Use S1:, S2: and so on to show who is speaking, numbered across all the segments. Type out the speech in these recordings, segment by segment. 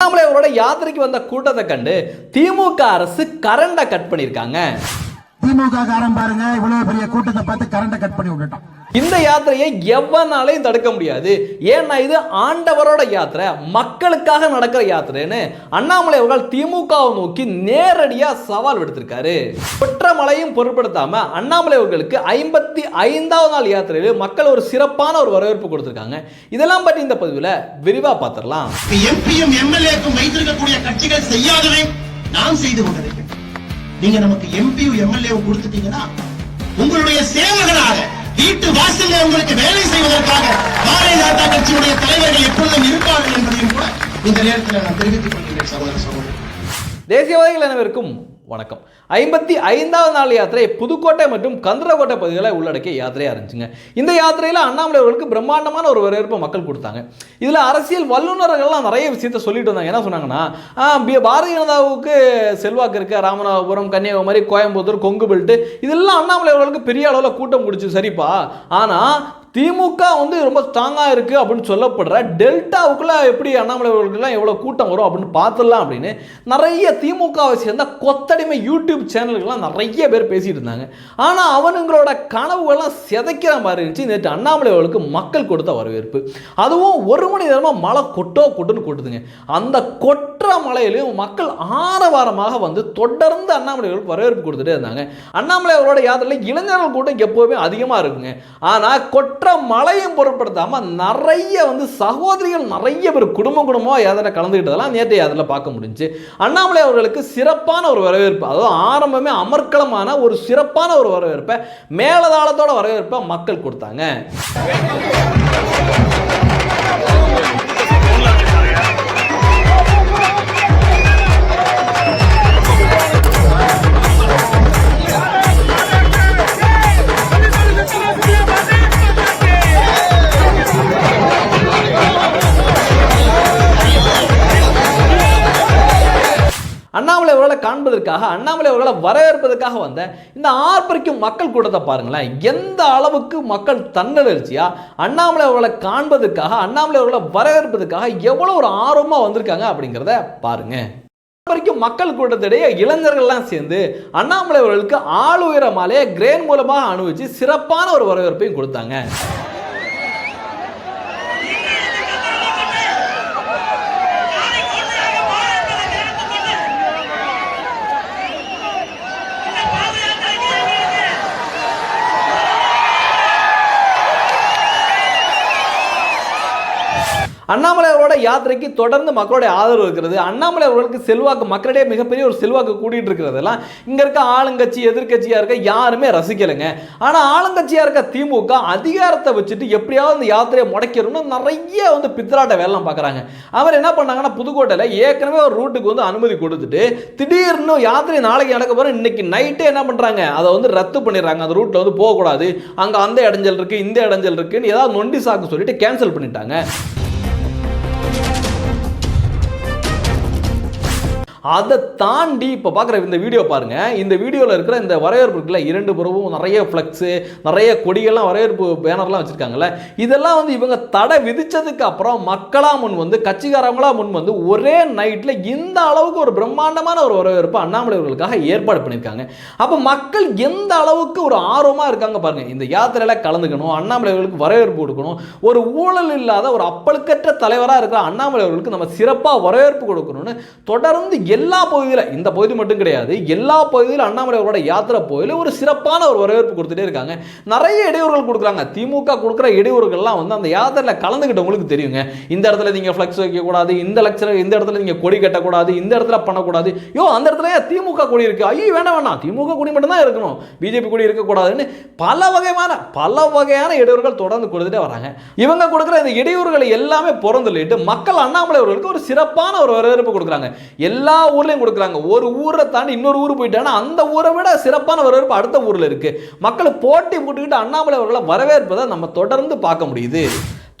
S1: அண்ணாமலை அவரோட யாத்திரைக்கு வந்த கூட்டத்தை கண்டு திமுக அரசு கரண்டை கட் பண்ணியிருக்காங்க.
S2: திமுக காரன் பாருங்க இவ்வளவு பெரிய கூட்டத்தை பார்த்து கரண்ட கட் பண்ணி விட்டுட்டான்.
S1: இந்த யாத்திரையை எவனாலையும் தடுக்க முடியாது. ஏன்னா இது ஆண்டவரோட யாத்திரை மக்களுக்காக நடக்கிற யாத்திரைன்னு அண்ணாமலை அவர்கள் திமுகவை நோக்கி நேரடியா சவால் விடுத்திருக்காரு. குற்றமலையும் பொருட்படுத்தாம அண்ணாமலை அவர்களுக்கு ஐம்பத்தி ஐந்தாவது நாள் யாத்திரையில் மக்கள் ஒரு சிறப்பான ஒரு வரவேற்பு கொடுத்திருக்காங்க. இதெல்லாம் பற்றி இந்த பதிவில் விரிவா பார்த்துடலாம்.
S3: எம்பியும் எம்எல்ஏக்கும் வைத்திருக்கக்கூடிய கட்சிகள் செய்யாதவை நாம் செய்து கொண்டிருக்கிறோம் நீங்க நமக்கு எம்பியும் எம்எல்ஏ கொடுத்துட்டீங்கன்னா உங்களுடைய சேவகனாக வீட்டு வாசல்ல உங்களுக்கு வேலை செய்வதற்காக பாரதிய ஜனதா கட்சியுடைய தலைவர்கள் எப்பொழுதும் இருப்பார்கள் என்பதையும் கூட இந்த நேரத்தில் நான் தெரிவித்துக் கொள்கிறேன் சகோதர சகோதரி.
S1: தேசியவாதிகள் அனைவருக்கும் வணக்கம். ஐம்பத்தி ஐந்தாவது நாள் யாத்திரை புதுக்கோட்டை மற்றும் கந்தரக்கோட்டை பகுதிகளை உள்ளடக்கிய யாத்திரையாக இருந்துச்சுங்க. இந்த யாத்திரையில் அண்ணாமலை அவர்களுக்கு பிரம்மாண்டமான ஒரு வரவேற்பு மக்கள் கொடுத்தாங்க. இதில் அரசியல் வல்லுநர்கள்லாம் நிறைய விஷயத்த சொல்லிட்டு வந்தாங்க. என்ன சொன்னாங்கன்னா பி- பாரதிய ஜனதாவுக்கு செல்வாக்கு இருக்கு. ராமநாதபுரம் கன்னியாகுமரி கோயம்புத்தூர் கொங்கு பெல்ட்டு இதெல்லாம் அண்ணாமலை அவர்களுக்கு பெரிய அளவில் கூட்டம் பிடிச்சி சரிப்பா. ஆனால் திமுக வந்து ரொம்ப ஸ்ட்ராங்காக இருக்குது அப்படின்னு சொல்லப்படுற டெல்டாவுக்குள்ளே எப்படி அண்ணாமலை அவர்களுக்கெல்லாம் எவ்வளோ கூட்டம் வரும் அப்படின்னு பார்த்துடலாம் அப்படின்னு நிறைய திமுகவை சேர்ந்த கொத்தடிமை யூடியூப் சேனல்கள்லாம் நிறைய பேர் பேசிகிட்டு இருந்தாங்க. ஆனால் அவனுங்களோட கனவுகள்லாம் சிதைக்கிற மாதிரி இருந்துச்சு. நேற்று அண்ணாமலை அவர்களுக்கு மக்கள் கொடுத்த வரவேற்பு. அதுவும் ஒரு மணி நேரமாக மழை கொட்டோ கொட்டுன்னு கொட்டுதுங்க. அந்த கொட்டுற மலையிலையும் மக்கள் ஆரவாரமாக வந்து தொடர்ந்து அண்ணாமலை அவர்களுக்கு வரவேற்பு கொடுத்துட்டே இருந்தாங்க. அண்ணாமலை அவரோட யாத்திரையில் இளைஞர்கள் கூட்டம் எப்போவுமே அதிகமாக இருக்குங்க. ஆனால் கொற்ற மழையும் பொருட்படுத்தாமல் நிறைய வந்து சகோதரிகள் நிறைய பேர் குடும்பம் குடும்பமாக யாத்திரை கலந்துக்கிட்டதெல்லாம் நேற்றைய அதில் பார்க்க முடிஞ்சுச்சு அண்ணாமலை அவர்களுக்கு சிறப்பான ஒரு வரவேற்பு. அதாவது ஆரம்பமே அமர்க்களமான ஒரு சிறப்பான ஒரு வரவேற்பை மேலதாளத்தோட வரவேற்பை மக்கள் கொடுத்தாங்க. அண்ணாமலை அவர்களை காண்பதற்காக அண்ணாமலை அவர்களை வரவேற்பதற்காக வந்த இந்த ஆர்ப்பரிக்கும் மக்கள் கூட்டத்தை பாருங்களேன். எந்த அளவுக்கு மக்கள் தன்னெழுச்சியா? அண்ணாமலை அவர்களை காண்பதற்காக அண்ணாமலை அவர்களை வரவேற்பதற்காக எவ்வளோ ஒரு ஆர்வமாக வந்திருக்காங்க அப்படிங்கிறத பாருங்க. வரைக்கும் மக்கள் கூட்டத்திடையே இளைஞர்கள்லாம் சேர்ந்து அண்ணாமலை அவர்களுக்கு ஆளுயர மாலையை கிரேன் மூலமாக அனுபவிச்சு சிறப்பான ஒரு வரவேற்பையும் கொடுத்தாங்க. அண்ணாமலை அவரோட யாத்திரைக்கு தொடர்ந்து மக்களுடைய ஆதரவு இருக்கிறது. அண்ணாமலை அவர்களுக்கு செல்வாக்கு மக்களிடையே மிகப்பெரிய ஒரு செல்வாக்கு கூட்டிகிட்டு இருக்கிறதெல்லாம் இங்கே இருக்க ஆளுங்கட்சி எதிர்கட்சியாக இருக்க யாருமே ரசிக்கலைங்க. ஆனால் ஆளுங்கட்சியாக இருக்க திமுக அதிகாரத்தை வச்சுட்டு எப்படியாவது இந்த யாத்திரையை முடைக்கணும்னு நிறைய வந்து பித்ராட்ட வேலைலாம் பார்க்குறாங்க. அவர் என்ன பண்ணாங்கன்னா புதுக்கோட்டையில் ஏற்கனவே ஒரு ரூட்டுக்கு வந்து அனுமதி கொடுத்துட்டு திடீர்னு யாத்திரை நாளைக்கு நடக்க போகிற இன்னைக்கு நைட்டே என்ன பண்ணுறாங்க அதை வந்து ரத்து பண்ணிடுறாங்க. அந்த ரூட்டில் வந்து போகக்கூடாது. அங்கே அந்த இடைஞ்சல் இருக்குது இந்த இடைஞ்சல் இருக்குன்னு ஏதாவது நொண்டி சாக்கு சொல்லிட்டு கேன்சல் பண்ணிட்டாங்க. Thank you. அதை தாண்டி இப்போ பார்க்குற இந்த வீடியோ பாருங்கள் இந்த வீடியோவில் இருக்கிற இந்த வரவேற்பு இருக்குல்ல இரண்டு புறவும் நிறைய ஃப்ளெக்ஸு நிறைய கொடிகள்லாம் வரவேற்பு பேனர்லாம் வச்சுருக்காங்கல்ல. இதெல்லாம் வந்து இவங்க தடை விதித்ததுக்கு அப்புறம் மக்களாக முன் வந்து கட்சிக்காரங்களா முன் வந்து ஒரே நைட்டில் இந்த அளவுக்கு ஒரு பிரம்மாண்டமான ஒரு வரவேற்பு அண்ணாமலை அவர்களுக்காக ஏற்பாடு பண்ணியிருக்காங்க. அப்போ மக்கள் எந்த அளவுக்கு ஒரு ஆர்வமாக இருக்காங்க பாருங்கள் இந்த யாத்திரையில் கலந்துக்கணும் அண்ணாமலை அவர்களுக்கு வரவேற்பு கொடுக்கணும் ஒரு ஊழல் இல்லாத ஒரு அப்பழுக்கற்ற தலைவராக இருக்கிற அண்ணாமலை அவர்களுக்கு நம்ம சிறப்பாக வரவேற்பு கொடுக்கணும்னு தொடர்ந்து எல்லா பகுதியில் இந்த பகுதி மட்டும் கிடையாது எல்லா பகுதியிலும் அண்ணாமலை அவரோட யாத்திரை போயில் ஒரு சிறப்பான ஒரு வரவேற்பு கொடுத்துட்டே இருக்காங்க. நிறைய இடையூறுகள் கொடுக்குறாங்க. திமுக கொடுக்குற இடையூறுகள்லாம் வந்து அந்த யாத்திரையில் கலந்துக்கிட்டவங்களுக்கு தெரியுங்க. இந்த இடத்துல நீங்கள் ஃப்ளெக்ஸ் வைக்கக்கூடாது இந்த லட்சம் இந்த இடத்துல நீங்கள் கொடி கட்டக்கூடாது இந்த இடத்துல பண்ணக்கூடாது. யோ அந்த இடத்துல திமுக கொடி இருக்குது ஐயோ வேண்டாம் வேணாம். திமுக கொடி மட்டும்தான் இருக்கணும். பிஜேபி கொடி இருக்கக்கூடாதுன்னு பல வகையான பல வகையான இடையூறுகள் தொடர்ந்து கொடுத்துட்டே வராங்க. இவங்க கொடுக்குற இந்த இடையூறுகளை எல்லாமே பிறந்துள்ளிட்டு மக்கள் அண்ணாமலை அவர்களுக்கு ஒரு சிறப்பான ஒரு வரவேற்பு கொடுக்குறாங்க. எல்லா ஊர்லேயும் கொடுக்குறாங்க. ஒரு ஊரை தாண்டி இன்னொரு ஊர் போயிட்டாங்கன்னா அந்த ஊரை விட சிறப்பான வரவேற்பு அடுத்த ஊரில் இருக்குது மக்கள் போட்டி போட்டுக்கிட்டு அண்ணாமலை அவர்களை வரவேற்பதை நம்ம தொடர்ந்து பார்க்க முடியுது.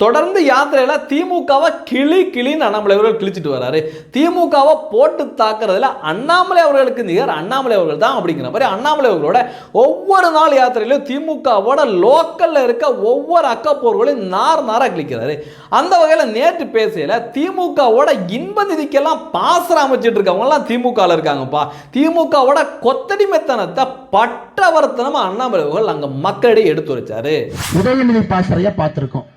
S1: தொடர்ந்து யாத்திரையில் திமுகவை கிளி கிளின்னு அண்ணாமலை அவர்கள் கிழிச்சிட்டு வராரு. திமுகவை போட்டு தாக்குறதுல அண்ணாமலை அவர்களுக்கு நிகர் அண்ணாமலை அவர்கள் தான் அப்படிங்கிற மாதிரி அண்ணாமலை அவர்களோட ஒவ்வொரு நாள் யாத்திரையிலும் திமுகவோட லோக்கலில் இருக்க ஒவ்வொரு அக்கப்போர்களையும் நார் நாராக கிழிக்கிறாரு. அந்த வகையில் நேற்று பேசையில் திமுகவோட இன்ப நிதிக்கெல்லாம் பாசரம் அமைச்சிட்டு இருக்கவங்கலாம் திமுகவில் இருக்காங்கப்பா. திமுகவோட கொத்தடிமைத்தனத்தை பட்டவர்த்தனமாக அண்ணாமலை அவர்கள் அங்கே மக்களிடையே எடுத்து வச்சாரு
S4: உதயநிதி பாசறைய பார்த்துருக்கோம்.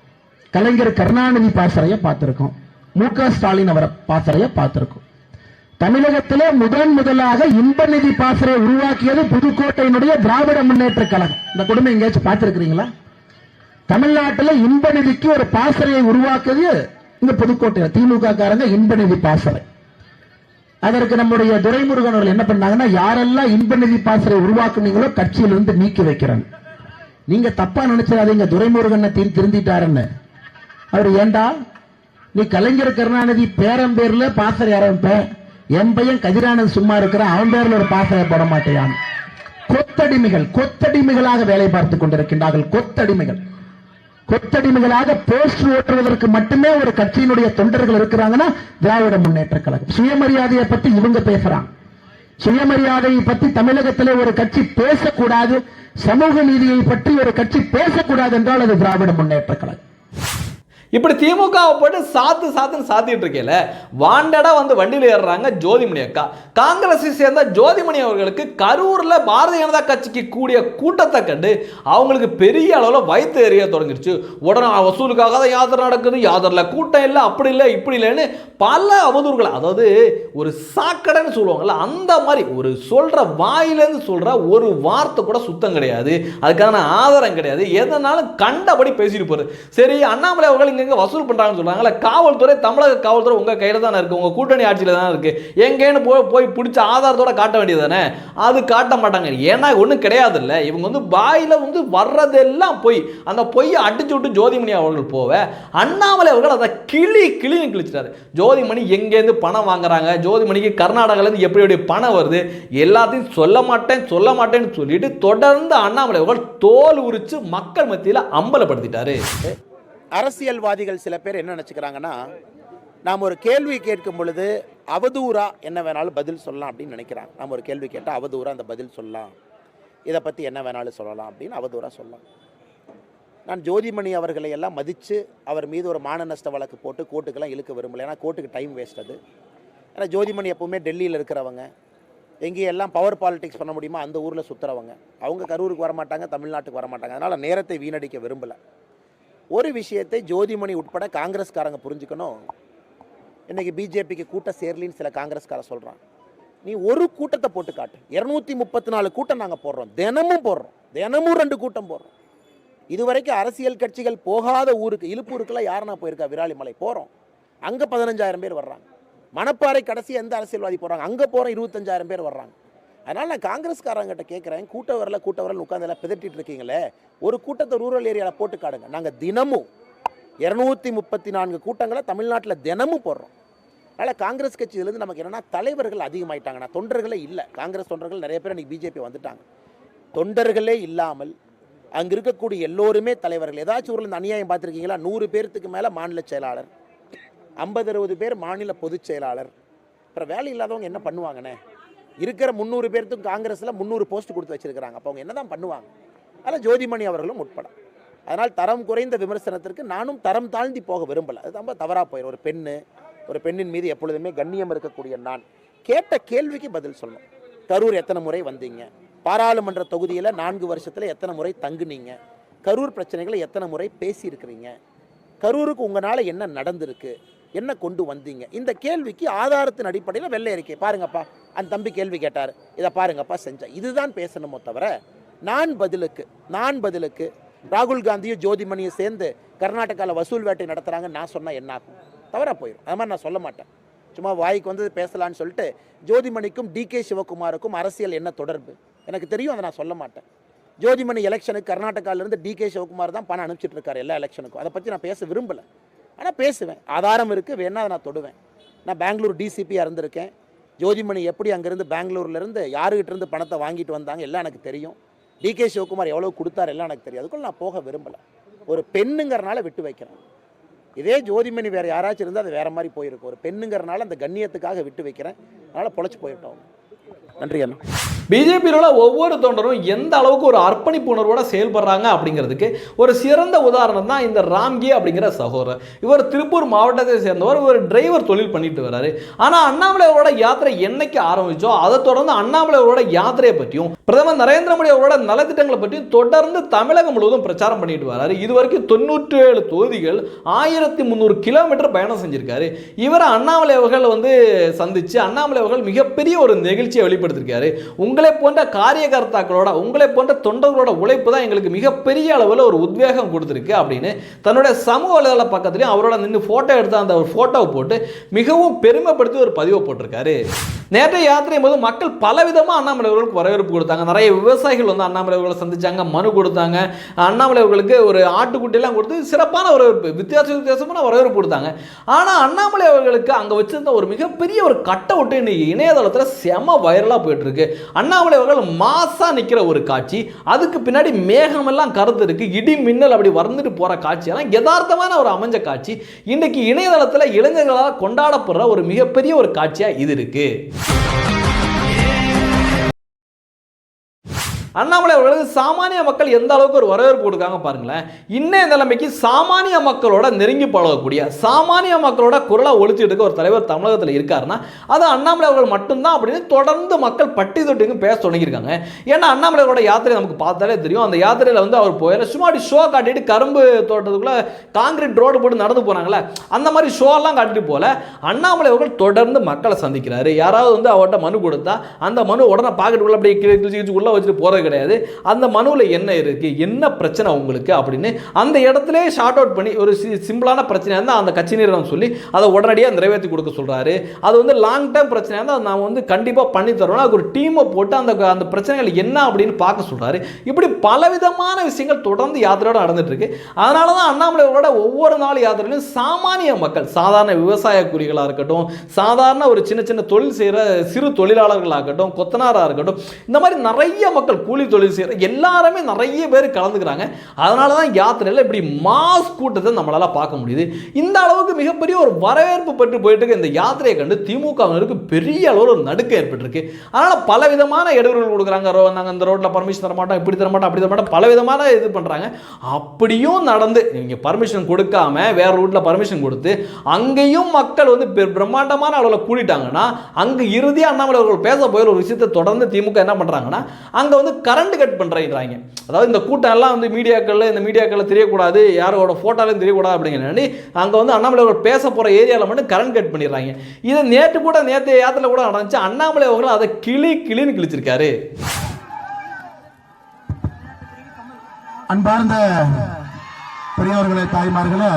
S4: கலைஞர் கருணாநிதி பாசறைய பார்த்திருக்கோம். மு க ஸ்டாலின் அவரை பாசறைய பார்த்திருக்கோம். தமிழகத்திலே முதன் முதலாக இன்ப நிதி பாசறை உருவாக்கியது புதுக்கோட்டையினுடைய திராவிட முன்னேற்ற கழகம். இந்த கொடுமை எங்கேயாச்சும் பார்த்திருக்கிறீங்களா? தமிழ்நாட்டில் இன்ப நிதிக்கு ஒரு பாசறையை உருவாக்குது இந்த புதுக்கோட்டையில் திமுக காரங்க இன்ப நிதி பாசறை. அதற்கு நம்முடைய துரைமுருகன் அவர்கள் என்ன பண்ணாங்கன்னா யாரெல்லாம் இன்ப நிதி பாசறை உருவாக்குனீங்களோ கட்சியிலிருந்து நீக்கி வைக்கிறாங்க நீங்க தப்பா நினைச்சிடாதீங்க துரைமுருகனை திருந்திட்டாருன்னு. அவர் ஏண்டா நீ கலைஞர் கருணாநிதி பேரன் பேர்ல பாசறை ஆரம்பிப்ப என் பையன் கதிரானந்த் சும்மா இருக்கிறான் அவன் பேர்ல ஒரு பாசறை போட மாட்டேயான் கொத்தடிமைகள் கொத்தடிமைகளாக வேலை பார்த்துக் கொண்டிருக்கின்றார்கள் கொத்தடிமைகள். கொத்தடிமைகளாக போஸ்ட் ஓட்டுவதற்கு மட்டுமே ஒரு கட்சியினுடைய தொண்டர்கள் இருக்கிறாங்கன்னா திராவிட முன்னேற்ற கழகம். சுயமரியாதையை பத்தி இவங்க பேசுறாங்க. சுயமரியாதையை பத்தி தமிழகத்திலே ஒரு கட்சி பேசக்கூடாது சமூக நீதியை பற்றி ஒரு கட்சி பேசக்கூடாது என்றால் அது திராவிட முன்னேற்ற கழகம்.
S1: இப்படி திமுகவை போட்டு சாத்து சாத்துன்னு சாத்திட்டு இருக்கையில வாண்டடா வந்து வண்டியில் ஏறுறாங்க ஜோதிமணி அக்கா. காங்கிரஸை சேர்ந்த ஜோதிமணி அவர்களுக்கு கரூரில் பாரதிய ஜனதா கட்சிக்கு கூடிய கூட்டத்தை கண்டு அவங்களுக்கு பெரிய அளவில் வயிற்று எறிய தொடங்கிடுச்சு உடனே வசூலுக்காக தான் யாத்திரை நடக்குது. யாத்திரில் கூட்டம் இல்லை அப்படி இல்லை இப்படி இல்லைன்னு பல அவதூறுகள் அதாவது ஒரு சாக்கடைன்னு சொல்லுவாங்கல்ல அந்த மாதிரி ஒரு சொல்கிற வாயிலேருந்து சொல்கிற ஒரு வார்த்தை கூட சுத்தம் கிடையாது. அதுக்கான ஆதாரம் கிடையாது. எதனாலும் கண்டபடி பேசிட்டு போகிறது சரி அண்ணாமலை அவர்கள் இங்கே வசூல் பண்ணுறாங்கன்னு சொல்கிறாங்களே காவல்துறை தமிழக காவல்துறை உங்கள் கையில் தானே இருக்குது உங்கள் கூட்டணி ஆட்சியில் தானே இருக்குது எங்கேன்னு போய் போய் பிடிச்ச ஆதாரத்தோட காட்ட வேண்டியது தானே அது காட்ட மாட்டாங்க. ஏன்னா ஒன்றும் கிடையாது இல்லை இவங்க வந்து வாயில் வந்து வர்றதெல்லாம் பொய் அந்த பொய்யை அடிச்சு விட்டு ஜோதிமணி அவர்கள் போவ அண்ணாமலை அவர்கள் அதை கிளி கிளின்னு கிழிச்சிட்டாரு. ஜோதிமணி எங்கேருந்து பணம் வாங்குறாங்க? ஜோதிமணிக்கு கர்நாடகாலேருந்து எப்படி எப்படி பணம் வருது? எல்லாத்தையும் சொல்ல மாட்டேன் சொல்ல மாட்டேன்னு சொல்லிட்டு தொடர்ந்து அண்ணாமலை அவர்கள் தோல் உரிச்சு மக்கள் மத்தியில் அம்பலப்படுத்திட்டாரு.
S2: அரசியல்வாதிகள் சில பேர் என்ன நினச்சிக்கிறாங்கன்னா நாம் ஒரு கேள்வி கேட்கும் பொழுது அவதூறா என்ன வேணாலும் பதில் சொல்லலாம் அப்படின்னு நினைக்கிறாங்க. நாம் ஒரு கேள்வி கேட்டால் அவதூறா அந்த பதில் சொல்லலாம். இதை பற்றி என்ன வேணாலும் சொல்லலாம் அப்படின்னு அவதூறா சொல்லலாம். நான் ஜோதிமணி அவர்களை எல்லாம் மதித்து அவர் மீது ஒரு மான நஷ்ட வழக்கு போட்டு கோர்ட்டுக்கெல்லாம் இழுக்க விரும்பலை. ஏன்னா கோர்ட்டுக்கு டைம் வேஸ்ட் அது. ஏன்னா ஜோதிமணி எப்போவுமே டெல்லியில் இருக்கிறவங்க. எங்கேயெல்லாம் பவர் பாலிடிக்ஸ் பண்ண முடியுமோ? அந்த ஊரில் சுற்றுறவங்க அவங்க கரூருக்கு வர மாட்டாங்க தமிழ்நாட்டுக்கு வர மாட்டாங்க அதனால் நேரத்தை வீணடிக்க விரும்பலை. ஒரு விஷயத்தை ஜோதிமணி உட்பட காங்கிரஸ்காரங்க புரிஞ்சுக்கணும். இன்றைக்கி பிஜேபிக்கு கூட்டம் சேரலின்னு சில காங்கிரஸ்காரர் சொல்கிறான் நீ ஒரு கூட்டத்தை போட்டு காட்டு. இரநூத்தி முப்பத்தி நாலு கூட்டம் நாங்கள் போடுறோம். தினமும் போடுறோம். தினமும் ரெண்டு கூட்டம் போடுறோம். இதுவரைக்கும் அரசியல் கட்சிகள் போகாத ஊருக்கு இழுப்பூருக்குலாம் யாருன்னா போயிருக்கா? விராலிமலை போகிறோம் அங்கே பதினஞ்சாயிரம் பேர் வர்றாங்க. மணப்பாறை கடைசி எந்த அரசியல்வாதி போகிறாங்க அங்கே போகிற இருபத்தஞ்சாயிரம் பேர் வர்றாங்க. அதனால் நான் காங்கிரஸ்காரங்கிட்ட கேட்குறேன் கூட்ட வரல கூட்ட வரல உட்காந்து எல்லாம் பிதட்டிட்டு இருக்கீங்களே ஒரு கூட்டத்தை ரூரல் ஏரியாவில் போட்டு காடுங்க. நாங்கள் தினமும் இரநூத்தி முப்பத்தி நான்கு கூட்டங்களை தமிழ்நாட்டில் தினமும் போடுறோம். அதனால் காங்கிரஸ் கட்சியிலேருந்து நமக்கு என்னென்னா தலைவர்கள் அதிகமாயிட்டாங்கண்ணா. தொண்டர்களே இல்லை. காங்கிரஸ் தொண்டர்கள் நிறைய பேர் இன்றைக்கி பிஜேபி வந்துட்டாங்க. தொண்டர்களே இல்லாமல் அங்கே இருக்கக்கூடிய எல்லோருமே தலைவர்கள். ஏதாச்சும் ஊரில் இந்த அநியாயம் பார்த்துருக்கீங்களா? நூறு பேர்த்துக்கு மேலே மாநில செயலாளர். ஐம்பது அறுபது பேர் மாநில பொதுச் செயலாளர். அப்புறம் வேலை இல்லாதவங்க என்ன பண்ணுவாங்கண்ணே இருக்கிற முந்நூறு பேர்த்துக்கும் காங்கிரஸில் முந்நூறு போஸ்ட் கொடுத்து வச்சிருக்கிறாங்க. அப்போ அவங்க என்ன தான் பண்ணுவாங்க? அதில் ஜோதிமணி அவர்களும் உட்பட. அதனால் தரம் குறைந்த விமர்சனத்திற்கு நானும் தரம் தாழ்ந்தி போக விரும்பலை. அது ரொம்ப தவறாக போயிடும் ஒரு பெண்ணு ஒரு பெண்ணின் மீது எப்பொழுதுமே கண்ணியம் இருக்கக்கூடிய நான். கேட்ட கேள்விக்கு பதில் சொல்லணும். கரூர் எத்தனை முறை வந்தீங்க? பாராளுமன்ற தொகுதியில் நான்கு வருஷத்தில் எத்தனை முறை தங்குனீங்க? கரூர் பிரச்சனைகளை எத்தனை முறை பேசியிருக்கிறீங்க? கரூருக்கு உங்களால் என்ன நடந்திருக்கு? என்ன கொண்டு வந்தீங்க? இந்த கேள்விக்கு ஆதாரத்தின் அடிப்படையில் வெள்ளை அறிக்கை. பாருங்கப்பா. அந்த தம்பி கேள்வி கேட்டார். இதை பாருங்கப்பா செஞ்சேன் இதுதான் பேசணுமோ தவிர நான் பதிலுக்கு நான் பதிலுக்கு ராகுல் காந்தியும் ஜோதிமணியும் சேர்ந்து கர்நாடகாவில் வசூல் வேட்டை நடத்துகிறாங்க நான் சொன்னால் என்ன ஆகும்? தவறாக போயிடும் அது மாதிரி நான் சொல்ல மாட்டேன். சும்மா வாய்க்கு வந்து பேசலான்னு சொல்லிட்டு ஜோதிமணிக்கும் டிகே சிவகுமாருக்கும் அரசியல் என்ன தொடர்பு? எனக்கு தெரியும் அதை நான் சொல்ல மாட்டேன். ஜோதிமணி எலெக்ஷனுக்கு கர்நாடகாவிலேருந்து டிகே சிவகுமார் தான் பணம் அனுப்பிச்சிட்டுருக்காரு எல்லா எலெக்ஷனுக்கும் அதை பற்றி நான் பேச விரும்பலை. ஆனால் பேசுவேன். ஆதாரம் இருக்குது வேணால் அதை நான் தொடுவேன். நான் பெங்களூர் டிசிபியாக இருந்திருக்கேன். ஜோதிமணி எப்படி அங்கேருந்து பெங்களூர்லேருந்து யாருக்கிட்டேருந்து பணத்தை வாங்கிட்டு வந்தாங்க எல்லாம் எனக்கு தெரியும். டிகே சிவகுமார் எவ்வளோ கொடுத்தாரு எல்லாம் எனக்கு தெரியும். அதுக்குள்ள நான் போக விரும்பலை. ஒரு பெண்ணுங்கிறனால விட்டு வைக்கிறேன். இதே ஜோதிமணி வேறு யாராச்சும் இருந்தால் அது வேறு மாதிரி போயிருக்கும் ஒரு பெண்ணுங்கிறனால அந்த கண்ணியத்துக்காக விட்டு வைக்கிறேன். அதனால் பொழைச்சி போயிட்டோம். நன்றி அண்ணா.
S1: பிஜேபியில் உள்ள ஒவ்வொரு தொண்டரும் எந்த அளவுக்கு ஒரு அர்ப்பணிப்பு உணர்வோட செயல்படுறாங்க அப்படிங்கிறதுக்கு ஒரு சிறந்த உதாரணம் தான் இந்த ராம்கி அப்படிங்கிற சகோதரர். இவர் திருப்பூர் மாவட்டத்தை சேர்ந்தவர் ஒரு டிரைவர் தொழில் பண்ணிட்டு வராரு. ஆனால் அண்ணாமலை அவரோட யாத்திரை என்னைக்கு ஆரம்பிச்சோ அதை தொடர்ந்து அண்ணாமலை அவரோட யாத்திரையை பற்றியும் பிரதமர் நரேந்திர மோடி அவரோட நலத்திட்டங்களை பற்றியும் தொடர்ந்து தமிழகம் முழுவதும் பிரச்சாரம் பண்ணிட்டு வராரு. இது வரைக்கும் தொண்ணூற்றி ஏழு தொகுதிகள் ஆயிரத்தி முந்நூறு கிலோமீட்டர் பயணம் செஞ்சிருக்காரு. இவரை அண்ணாமலை அவர்கள் வந்து சந்திச்சு அண்ணாமலை அவர்கள் மிகப்பெரிய ஒரு நிகழ்ச்சியை வெளிப்படுத்திருக்காரு உங்களை போன்ற காரியகர்த்தாக்களோட உங்களை போன்ற தொண்டர்களோட உழைப்பு தான் எங்களுக்கு மிகப்பெரிய அளவில் ஒரு உத்வேகம் கொடுத்துருக்கு அப்படின்னு தன்னுடைய சமூக வலைதள பக்கத்துலையும் அவரோட நின்று ஃபோட்டோ எடுத்த அந்த ஒரு ஃபோட்டோவை போட்டு மிகவும் பெருமைப்படுத்தி ஒரு பதிவை போட்டிருக்காரு. நேற்றைய யாத்திரையும் போது மக்கள் பலவிதமாக அண்ணாமலை அவர்களுக்கு வரவேற்பு கொடுத்தாங்க. நிறைய விவசாயிகள் வந்து அண்ணாமலை அவர்களை சந்திச்சாங்க மனு கொடுத்தாங்க. அண்ணாமலை அவர்களுக்கு ஒரு ஆட்டுக்குட்டியெல்லாம் கொடுத்து சிறப்பான ஒரு வித்தியாச வித்தியாசமான வரவேற்பு கொடுத்தாங்க. ஆனால் அண்ணாமலை அவர்களுக்கு அங்கே வச்சிருந்த ஒரு மிகப்பெரிய ஒரு கட்ட விட்டு இன்னைக்கு இணையதளத்தில் செம வைரலாக போயிட்டு இருக்கு அண்ணாமலை அவர்கள் மாசாக நிற்கிற ஒரு காட்சி அதுக்கு பின்னாடி மேகமெல்லாம் கருத்து இருக்கு இடி மின்னல் அப்படி வறந்துட்டு போகிற காட்சியெல்லாம் யதார்த்தமான ஒரு அமைஞ்ச காட்சி. இன்னைக்கு இணையதளத்தில் இளைஞர்களால் கொண்டாடப்படுற ஒரு மிகப்பெரிய ஒரு காட்சியாக இது இருக்குது இருக்கு அண்ணாமலை அவர்களுக்கு சாமானிய மக்கள் எந்த அளவுக்கு ஒரு வரவேற்பு கொடுக்காங்க பாருங்களேன். இன்னைய நிலைமைக்கு சாமானிய மக்களோட நெருங்கி பழகக்கூடிய சாமானிய மக்களோட குரலை ஒழிச்சிட்டு இருக்க ஒரு தலைவர் தமிழகத்தில் இருக்காருன்னா அது அண்ணாமலை அவர்கள் மட்டும்தான் அப்படின்னு தொடர்ந்து மக்கள் பட்டி தொட்டிங்க பேச தொடங்கியிருக்காங்க. ஏன்னா அண்ணாமலை அவரோட யாத்திரை நமக்கு பார்த்தாலே தெரியும். அந்த யாத்திரையில் வந்து அவர் போயில சும்மா அப்படி ஷோ காட்டிட்டு கரும்பு தோட்டத்துக்குள்ள காங்கிரீட் ரோடு போட்டு நடந்து போனாங்களே அந்த மாதிரி ஷோலாம் காட்டிட்டு போல அண்ணாமலை அவர்கள் தொடர்ந்து மக்களை சந்திக்கிறாரு. யாராவது வந்து அவர்கிட்ட மனு கொடுத்தா அந்த மனு உடனே பாக்கெட்டுக்குள்ள அப்படியே கிழி கிழிச்சு கிழிச்சு உள்ள வச்சுட்டு போறது கிடையாது. அந்த மனுவில் என்ன இருக்குது என்ன பிரச்சனை உங்களுக்கு? அப்படின்னு அந்த இடத்துல ஷார்ட் அவுட் பண்ணி ஒரு சிம்பிளான பிரச்சனையாக இருந்தால் அந்த கட்சியினரிடம் சொல்லி அதை உடனடியாக நிறைவேற்றி கொடுக்க சொல்கிறாரு அது வந்து லாங் டேர்ம் பிரச்சனையாக இருந்தால் நாம் வந்து கண்டிப்பாக பண்ணி தரோம்னா அதுக்கு ஒரு டீமை போட்டு அந்த அந்த பிரச்சனைகள் என்ன அப்படின்னு பார்க்க சொல்கிறாரு இப்படி பலவிதமான விஷயங்கள் தொடர்ந்து யாத்திரையோடு நடந்துட்டு இருக்கு அதனால தான் அண்ணாமலையோட ஒவ்வொரு நாள் யாத்திரையிலும் சாமானிய மக்கள் சாதாரண விவசாய கூலிகளாக இருக்கட்டும் சாதாரண ஒரு சின்ன சின்ன தொழில் செய்கிற சிறு தொழிலாளர்களாகட்டும் கொத்தனாராக இருக்கட்டும் இந்த மாதிரி நிறைய மக்கள் கூலி தொழில் செய்கிற எல்லாருமே நிறைய பேர் கலந்துக்கிறாங்க. அதனால தான் யாத்திரையில் இப்படி மாஸ் கூட்டத்தை நம்மளால் பார்க்க முடியுது. இந்த அளவுக்கு மிகப்பெரிய ஒரு வரவேற்பு பெற்று போயிட்டு இருக்க இந்த யாத்திரையை கண்டு திமுகவினருக்கு பெரிய அளவில் ஒரு நடுக்கம் ஏற்பட்டிருக்கு. அதனால் பல விதமான இடையூறுகள் கொடுக்குறாங்க. ரோ நாங்கள் இந்த ரோட்டில் பர்மிஷன் தர மாட்டோம் இப்படி தர மாட்டோம் அப்படி தர மாட்டோம் பல விதமான இது பண்ணுறாங்க அப்படியும் நடந்து நீங்கள் பர்மிஷன் கொடுக்காம வேறு ரூட்டில் பர்மிஷன் கொடுத்து அங்கேயும் மக்கள் வந்து பெ- பிரம்மாண்டமான அளவில் கூட்டிட்டாங்கன்னா அங்கே இறுதியாக அண்ணாமலை அவர்கள் பேச போய் ஒரு விஷயத்தை தொடர்ந்து திமுக என்ன பண்ணுறாங்கன்னா அங்கே வந்து கரண்ட் கட் பண்ணுறாங்க அதாவது இந்த கூட்டம் எல்லாம் வந்து மீடியாக்களில் இந்த மீடியாக்களில் தெரியக்கூடாது யாரோட ஃபோட்டோலையும் தெரியக்கூடாது அப்படிங்கிறனாடி அங்கே வந்து அண்ணாமலை அவர்கள் பேச போகிற ஏரியாவில் மட்டும் கரண்ட் கட் பண்ணிடுறாங்க. இதை நேற்று கூட நேற்று ஏத்தில் கூட நடந்துச்சு. அண்ணாமலை அவர்கள் அதை கிளி கிளின்னு கிழிச்சிருக்காரு.
S5: அன்பார்ந்த பெரியவர்களே தாய்மார்களே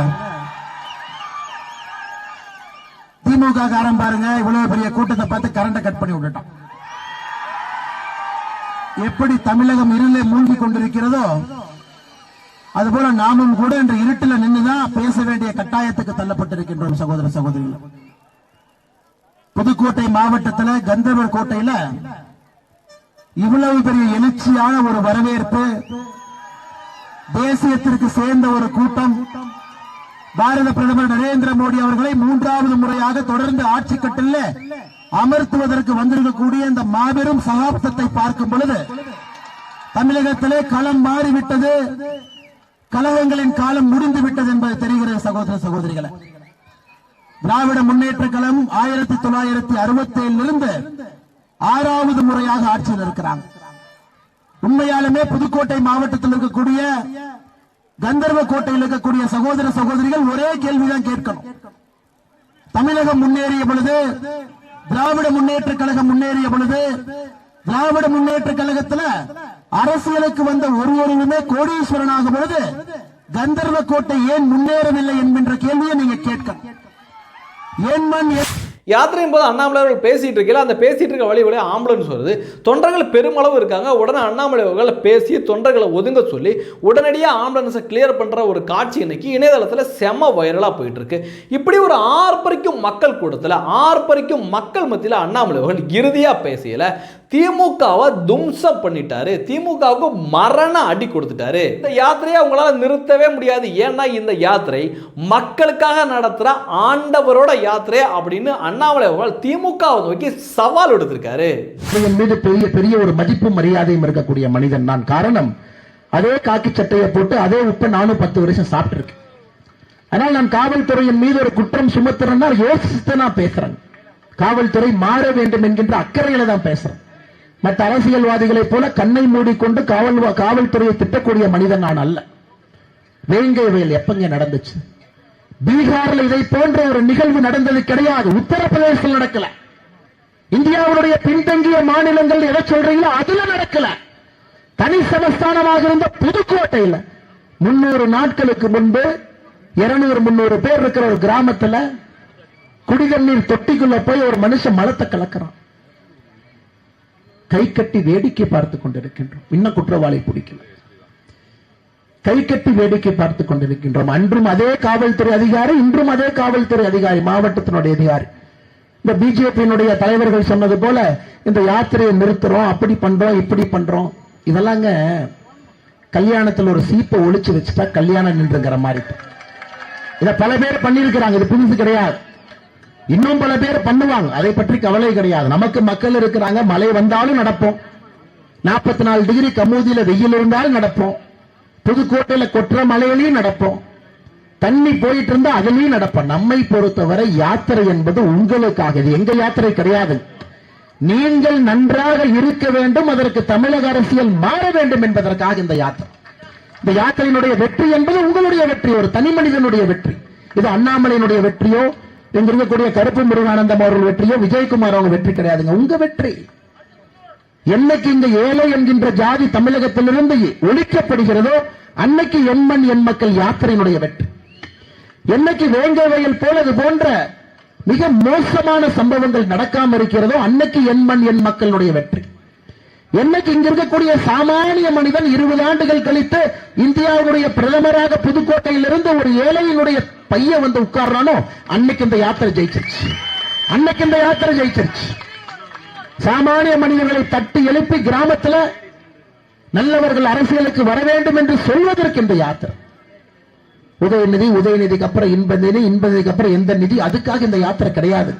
S5: திமுக காரம் பாருங்க இவ்வளவு பெரிய கூட்டத்தை பார்த்து கரண்டை கட் பண்ணி விட்டுட்டான் எப்படி தமிழகம் இருளே மூழ்கி கொண்டிருக்கிறதோ அதுபோல நாமும் கூட இன்று இருட்டில் நின்றுதான் பேச வேண்டிய கட்டாயத்துக்கு தள்ளப்பட்டிருக்கின்றோம் சகோதர சகோதரிகள். புதுக்கோட்டை மாவட்டத்தில் கந்தர்வர் கோட்டையில இவ்வளவு பெரிய எழுச்சியான ஒரு வரவேற்பு தேசியத்திற்கு சேர்ந்த ஒரு கூட்டம் பாரத பிரதமர் நரேந்திர மோடி அவர்களை மூன்றாவது முறையாக தொடர்ந்து ஆட்சி கட்டில அமர்த்துவதற்கு வந்திருக்கக்கூடிய இந்த மாபெரும் சகாப்தத்தை பார்க்கும் பொழுது தமிழகத்திலே களம் மாறிவிட்டது. கலகங்களின் காலம் முடிந்து விட்டது என்பது தெரிகிறது சகோதர சகோதரிகளை. திராவிட முன்னேற்ற கழகம் ஆயிரத்தி தொள்ளாயிரத்தி அறுபத்தி இருந்து ஆறாவது முறையாக ஆட்சியில் இருக்கிறாங்க. உண்மையாலுமே புதுக்கோட்டை மாவட்டத்தில் இருக்கக்கூடிய கந்தர்வ கோட்டையில் இருக்கக்கூடிய சகோதர சகோதரிகள் ஒரே கேள்விதான் கேட்கணும். தமிழகம் முன்னேறிய பொழுது திராவிட முன்னேற்ற கழகம் முன்னேறிய பொழுது திராவிட முன்னேற்ற கழகத்துல அரசியலுக்கு வந்த ஒருவருமே கோடீஸ்வரனாக பொழுது கந்தர்வ கோட்டை ஏன் முன்னேறவில்லை என்கின்ற கேள்வியை நீங்க கேட்கணும் ஏன் மண்
S1: யாத்திரையின் போது அண்ணாமலை அவர்கள் பேசிட்டு அந்த பேசிகிட்டு இருக்க வழி வழியாக ஆம்புலன்ஸ் வருது. தொண்டர்கள் பெருமளவு இருக்காங்க. உடனே அண்ணாமலை அவர்கள் பேசி தொண்டர்களை ஒதுங்க சொல்லி உடனடியாக ஆம்புலன்ஸை கிளியர் பண்ணுற ஒரு காட்சி இன்னைக்கு இணையதளத்தில் செம வைரலாக போயிட்டுருக்கு இப்படி ஒரு ஆர்ப்பரிக்கும் மக்கள் கூட்டத்தில் ஆர்ப்பரிக்கும் மக்கள் மத்தியில் அண்ணாமலை அவர்கள் இறுதியாக பேசியல திமுகவை தும்சம் பண்ணிட்டாரு. திமுகவுக்கு மரண அடி கொடுத்துட்டாரு. இந்த யாத்திரையை அவங்களால நிறுத்தவே முடியாது. ஏன்னா இந்த யாத்திரை மக்களுக்காக நடத்துற ஆண்டவரோட யாத்திரை அப்படின்னு அண்ணாமலை அவர்கள் திமுகவை நோக்கி சவால் எடுத்திருக்காரு
S2: என் மீது பெரிய பெரிய ஒரு மதிப்பு மரியாதையும் இருக்கக்கூடிய மனிதன் நான். காரணம் அதே காக்கி சட்டையை போட்டு அதே உப்பை நானும் பத்து வருஷம் சாப்பிட்டிருக்கேன். ஆனால் நான் காவல்துறையின் மீது ஒரு குற்றம் சுமத்துறேன்னா யோசித்து நான் பேசுறேன். காவல்துறை மாற வேண்டும் என்கின்ற அக்கறையில தான் பேசுறேன். மற்ற அரசியல்வாதிகளைப் போல கண்ணை மூடிக்கொண்டு காவல் காவல்துறையை திட்டக்கூடிய மனிதன் நான் அல்ல. வேங்கை வயல் எப்பங்க நடந்துச்சு? பீகார்ல இதை போன்ற ஒரு நிகழ்வு நடந்தது கிடையாது. உத்தரப்பிரதேசத்தில் நடக்கல. இந்தியாவுடைய பின்தங்கிய மாநிலங்கள் எதை சொல்றீங்களோ அதுல நடக்கல. தனி சமஸ்தானமாக இருந்த புதுக்கோட்டையில் முன்னூறு நாட்களுக்கு முன்பு இருநூறு முன்னூறு பேர் இருக்கிற ஒரு கிராமத்துல குடிதண்ணீர் தொட்டிக்குள்ள போய் ஒரு மனுஷன் மலத்தை கலக்கிறான். கை கட்டி வேடிக்கை பார்த்துக் கொண்டிருக்கின்றோம். இன்னும் குற்றவாளி பிடிக்கல. கை கட்டி வேடிக்கை பார்த்துக் கொண்டிருக்கின்றோம். அன்றும் அதே காவல்துறை அதிகாரி இன்றும் அதே காவல்துறை அதிகாரி மாவட்டத்தினுடைய அதிகாரி. இந்த பிஜேபியினுடைய தலைவர்கள் சொன்னது போல இந்த யாத்திரையை நிறுத்துறோம் அப்படி பண்றோம் இப்படி பண்றோம். இதெல்லாங்க கல்யாணத்துல ஒரு சீப்பை ஒழிச்சு வச்சுட்டா கல்யாணம் நின்றுங்கிற மாதிரி. இத பல பேர் பண்ணியிருக்கிறாங்க. இது புதுசு கிடையாது. இன்னும் பல பேர் பண்ணுவாங்க. அதை பற்றி கவலை கிடையாது. நமக்கு மக்கள் இருக்கிறாங்க. மழை வந்தாலும் நடப்போம். நாற்பத்தி நாலு டிகிரி கமூதியில வெயில் இருந்தாலும் நடப்போம். புதுக்கோட்டையில கொற்ற மலையிலையும் நடப்போம். தண்ணி போயிட்டு இருந்தா அதுலயும் நடப்போம். நம்மை பொறுத்தவரை யாத்திரை என்பது உங்களுக்காக இது எங்க யாத்திரை கிடையாது. நீங்கள் நன்றாக இருக்க வேண்டும். அதற்கு தமிழக அரசியல் மாற வேண்டும் என்பதற்காக இந்த யாத்திரை. இந்த யாத்திரையினுடைய வெற்றி என்பது உங்களுடைய வெற்றி. ஒரு தனி மனிதனுடைய வெற்றி. இது அண்ணாமலையினுடைய வெற்றியோ இங்க இருக்கக்கூடிய கருப்பு முருகானந்தம் அவர்கள் வெற்றியோ விஜயகுமார் அவங்க வெற்றி கிடையாதுங்க. உங்க வெற்றி. என்னைக்கு இங்க ஏழை என்கின்ற ஜாதி தமிழகத்திலிருந்து ஒழிக்கப்படுகிறதோ அன்னைக்கு எண்மண் எண் மக்கள் யாத்திரையினுடைய வெற்றி. என்னைக்கு வேங்கை வயல் போல இது போன்ற மிக மோசமான சம்பவங்கள் நடக்காம இருக்கிறதோ அன்னைக்கு எண்மண் எண் மக்களுடைய வெற்றி. என்னைக்கு இங்க இருக்கக்கூடிய சாமானிய மனிதன் இருபது ஆண்டுகள் கழித்து இந்தியாவுடைய பிரதமராக புதுக்கோட்டையிலிருந்து ஒரு ஏழையினுடைய பையன் வந்து உட்கார்றானோ அன்னைக்கு இந்த யாத்திரை ஜெயிச்சிருச்சு. அன்னைக்கு இந்த யாத்திரை ஜெயிச்சிருச்சு. சாமானிய மனிதர்களை தட்டி எழுப்பி கிராமத்துல நல்லவர்கள் அரசியலுக்கு வர வேண்டும் என்று சொல்வதற்கு இந்த யாத்திரை. உதயநிதி உதயநிதிக்கு அப்புறம் இன்ப நிதி இன்ப நிதிக்கு அப்புறம் எந்த நிதி அதுக்காக இந்த யாத்திரை கிடையாது.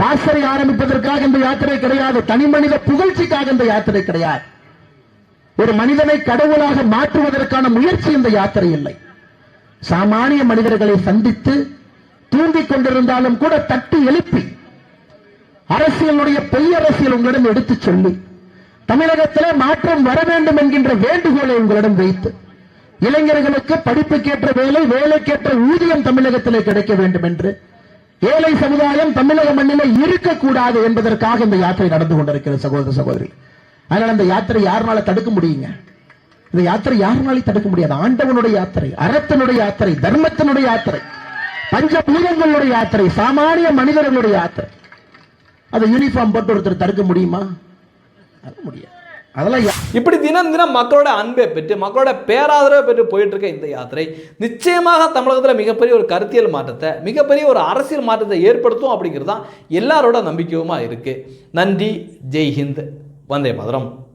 S2: பாசறை ஆரம்பிப்பதற்காக இந்த யாத்திரை கிடையாது. தனி மனித புகழ்ச்சிக்காக இந்த யாத்திரை கிடையாது. ஒரு மனிதனை கடவுளாக மாற்றுவதற்கான முயற்சி இந்த யாத்திரை இல்லை. சாமானிய மனிதர்களை சந்தித்து தூங்கிக் கொண்டிருந்தாலும் கூட தட்டி எழுப்பி அரசியலுடைய பொய் அரசியல் உங்களிடம் எடுத்துச் சொல்லி தமிழகத்திலே மாற்றம் வர வேண்டும் என்கின்ற வேண்டுகோளை உங்களிடம் வைத்து இளைஞர்களுக்கு படிப்புக்கேற்ற வேலை வேலைக்கேற்ற ஊதியம் தமிழகத்திலே கிடைக்க வேண்டும் என்று ஏழை சமுதாயம் தமிழக மண்ணில இருக்கக்கூடாது என்பதற்காக இந்த யாத்திரை நடந்து கொண்டிருக்கிறது சகோதர சகோதரி அதனால இந்த யாத்திரை யாருனால தடுக்க முடியுங்க? இந்த யாத்திரை யாருனாலையும் தடுக்க முடியாது. ஆண்டவனுடைய யாத்திரை அறத்தினுடைய யாத்திரை தர்மத்தினுடைய யாத்திரை பஞ்சபூதங்களுடைய யாத்திரை சாமானிய மனிதர்களுடைய யாத்திரை. அதை யூனிஃபார்ம் போட்டு ஒருத்தர் தடுக்க முடியுமா? அது முடியாது. அதெல்லாம்
S1: இப்படி தினம் தினம் மக்களோட அன்பை பெற்று மக்களோட பேராதரவை பெற்று போயிட்டு இருக்க இந்த யாத்திரை நிச்சயமாக தமிழகத்தில் மிகப்பெரிய ஒரு கருத்தியல் மாற்றத்தை மிகப்பெரிய ஒரு அரசியல் மாற்றத்தை ஏற்படுத்தும் அப்படிங்கிறது தான் எல்லாரோட நம்பிக்கையுமா இருக்கு. நன்றி. ஜெய்ஹிந்த். வந்தே மதுரம்.